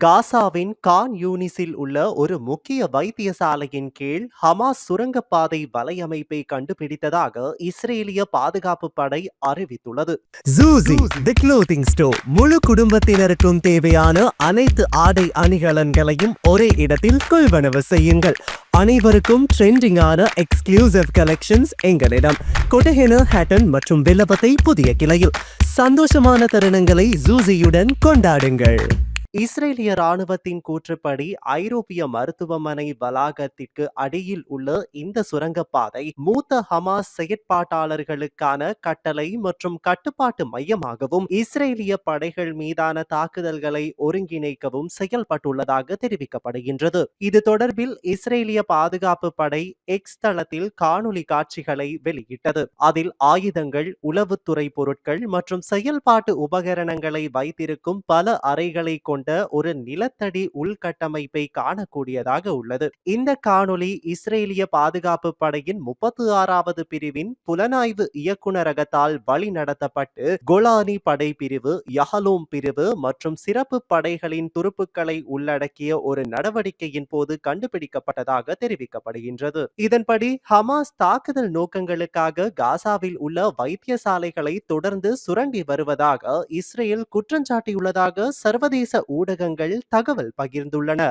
காசாவின் கான் யூனிஸில் உள்ள ஒரு முக்கிய வைத்தியசாலையின் கீழ் ஹமாஸ் சுரங்கப்பாதை வலையமைப்பை கண்டுபிடித்ததாக இஸ்ரேலிய பாதுகாப்பு படை அறிவித்துள்ளது. ஜூசி தி க்ளோதிங் ஸ்டோர் முழு குடும்பத்தினருக்கும் தேவையான அனைத்து ஆடை அணிகலன்களையும் ஒரே இடத்தில் கொள்வனவு செய்யுங்கள். அனைவருக்கும் ட்ரெண்டிங்கான எக்ஸ்க்ளூசிவ் கலெக்ஷன்ஸ் எங்களிடம். கொட்டஹென ஹேட்டன் மற்றும் வில்லபத்தை புதிய கிளையில். சந்தோஷமான தருணங்களை ஜூசியுடன் கொண்டாடுங்கள். இஸ்ரேலிய ராணுவத்தின் கூற்றுப்படி ஐரோப்பிய மருத்துவமனை வளாகத்திற்கு அடியில் உள்ள இந்த சுரங்கப்பாதை மூத்த ஹமாஸ் செயற்பாட்டாளர்களுக்கான கட்டளை மற்றும் கட்டுப்பாட்டு மையமாகவும் இஸ்ரேலிய படைகள் மீதான தாக்குதல்களை ஒருங்கிணைக்கவும் செயல்பட்டுள்ளதாக தெரிவிக்கப்படுகின்றது. இது தொடர்பில் இஸ்ரேலிய பாதுகாப்பு படை எக்ஸ் தளத்தில் காணொளி காட்சிகளை வெளியிட்டது. அதில் ஆயுதங்கள் உளவுத்துறை பொருட்கள் மற்றும் செயல்பாட்டு உபகரணங்களை வைத்திருக்கும் பல அறைகளை கொண்ட ஒரு நிலத்தடி உள்கட்டமைப்பை காணக்கூடியதாக உள்ளது. இந்த காணொளி இஸ்ரேலிய பாதுகாப்பு படையின் முப்பத்தி ஆறாவது பிரிவின் புலனாய்வு இயக்குநரகத்தால் வழி நடத்தப்பட்டு கொலானி படை பிரிவு யஹலூம் பிரிவு மற்றும் சிறப்பு படைகளின் துருப்புக்களை உள்ளடக்கிய ஒரு நடவடிக்கையின் போது கண்டுபிடிக்கப்பட்டதாக தெரிவிக்கப்படுகின்றது. இதன்படி ஹமாஸ் தாக்குதல் நோக்கங்களுக்காக காசாவில் உள்ள வைத்தியசாலைகளை தொடர்ந்து சுரண்டி வருவதாக இஸ்ரேல் குற்றஞ்சாட்டியுள்ளதாக சர்வதேச ஊடகங்கள் தகவல் பகிர்ந்துள்ளன.